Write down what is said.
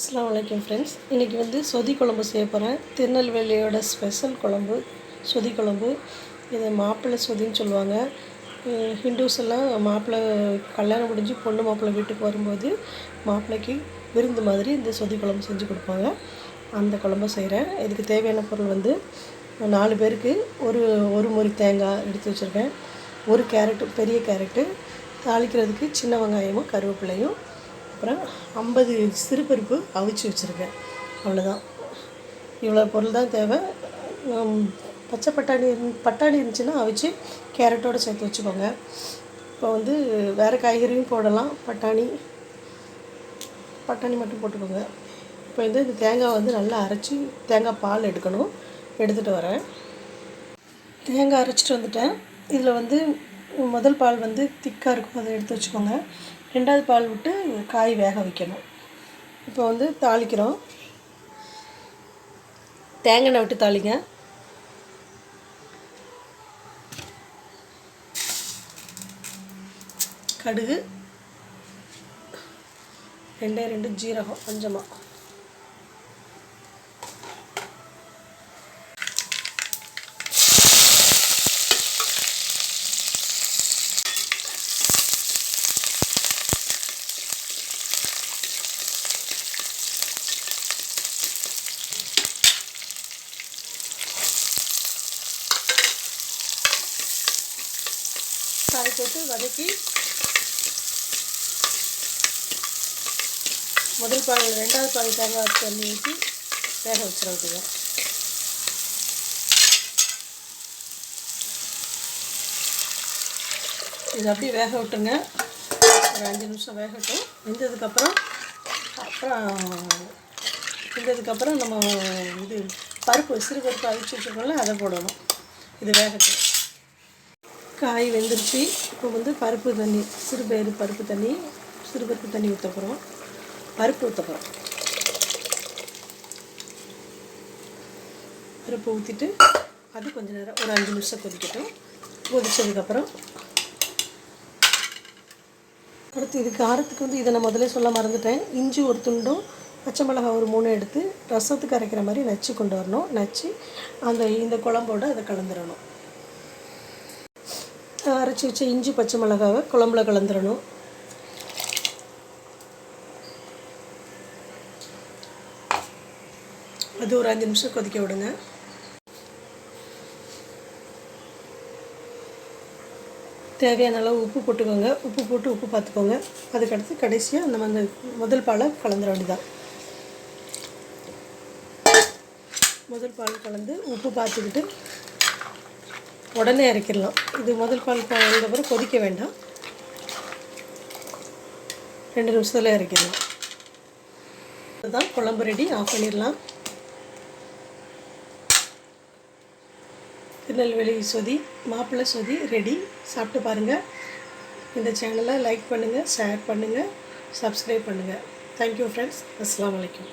அஸ்லாம் வலைக்கம் ஃப்ரெண்ட்ஸ் இன்றைக்கி வந்து சொதி குழம்பு செய்ய போகிறேன் திருநெல்வேலியோட ஸ்பெஷல் குழம்பு சொதி குழம்பு. இது மாப்பிள்ளை சொதின்னு சொல்லுவாங்க. ஹிந்துஸ் எல்லாம் மாப்பிள்ளை கல்யாணம் முடிஞ்சு பொண்ணு மாப்பிள்ளை வீட்டுக்கு வரும்போது மாப்பிள்ளைக்கு விருந்து மாதிரி இந்த சொதி குழம்பு செஞ்சு கொடுப்பாங்க. அந்த குழம்பு செய்கிறேன் இதுக்கு தேவையான பொருள் வந்து நாலு பேருக்கு ஒரு ஒரு முறி தேங்காய் எடுத்து வச்சுருக்கேன். ஒரு கேரட்டு பெரிய கேரட்டு. தாளிக்கிறதுக்கு சின்ன வெங்காயமும் கருவேப்பிலையும் அப்புறம் ஐம்பது சிறுபருப்பு அவிச்சு வச்சுருக்கேன். அவ்வளோதான். இவ்வளோ பொருள் தான் தேவை. பச்சை பட்டாணி இருந்- பட்டாணி இருந்துச்சுன்னா அவிச்சு கேரட்டோடு சேர்த்து வச்சுக்கோங்க. இப்போ வந்து வேறு காய்கறியும் போடலாம். பட்டாணி பட்டாணி மட்டும் போட்டுக்கோங்க. இப்போ வந்து இந்த தேங்காய் வந்து நல்லா அரைச்சி தேங்காய் பால் எடுக்கணும். எடுத்துகிட்டு வரேன். தேங்காய் அரைச்சிட்டு வந்துட்டேன். இதில் வந்து முதல் பால் வந்து திக்காக இருக்கும். அதை எடுத்து வச்சுக்கோங்க. ரெண்டாவது பால் விட்டு காய் வேக வைக்கணும். இப்போ வந்து தாளிக்கிறோம். தேங்காய் எண்ணெய் விட்டு தாளிங்க. கடுகு. ரெண்டே ரெண்டு ஜீரகம் கொஞ்சமாக காய் போட்டு வதக்கி முதல் பால் ரெண்டாவது பால் தேங்காய் தண்ணி ஊற்றி வேக வச்சிட இது அப்படியே வேக விட்டுங்க ஒரு அஞ்சு நிமிஷம் வேகட்டும். வெந்ததுக்கப்புறம் அப்புறம் வெந்ததுக்கப்புறம் நம்ம இது பருப்பு சிறு பருப்பு அவிச்சு வச்சுருக்கோம்ல அதை போடணும். இது வேகட்டும். காய் வெந்துருச்சு. இப்போ வந்து பருப்பு தண்ணி சிறுபயிறு பருப்பு தண்ணி சிறுபருப்பு தண்ணி ஊற்ற போகிறோம் பருப்பு ஊற்ற போகிறோம் பருப்பு ஊற்றிட்டு அது கொஞ்சம் நேரம் ஒரு அஞ்சு நிமிஷம் கொதிக்கட்டும். கொதிச்சதுக்கப்புறம் அடுத்து இது காரத்துக்கு வந்து இதை நான் முதல்ல சொல்ல மறந்துட்டேன். இஞ்சி ஒரு துண்டும் பச்சை மிளகாய் ஒரு மூணு எடுத்து ரசத்துக்கு அரைக்கிற மாதிரி நச்சு கொண்டு வரணும். நச்சு அந்த இந்த குழம்போடு அதை கலந்துடணும். அரைச்சி வச்ச இஞ்சி பச்சை மிளகாவை குழம்புல கலந்துடணும் அது ஒரு அஞ்சு நிமிஷம் கொதிக்க விடுங்க. தேவையான அளவு உப்பு போட்டுக்கோங்க. உப்பு போட்டு உப்பு பார்த்துக்கோங்க அதுக்கடுத்து கடைசியாக நம்ம அந்த முதல் பாலை கலந்துட வேண்டியதான் முதல் பால் கலந்து உப்பு பார்த்துக்கிட்டு உடனே இறக்கிடலாம் இது முதல் பால் கலந்தப்புறம் கொதிக்க வேண்டாம். ரெண்டு நிமிஷத்தில் இறக்கிடலாம் இதுதான் குழம்பு ரெடி ஆஃப் பண்ணிடலாம். திருநெல்வேலி சொதி மாப்பிள்ளை சொதி ரெடி சாப்பிட்டு பாருங்கள் இந்த சேனலை லைக் பண்ணுங்கள் ஷேர் பண்ணுங்கள் சப்ஸ்கிரைப் பண்ணுங்கள் தேங்க்யூ ஃப்ரெண்ட்ஸ் அஸ்லாம் வலைக்கம்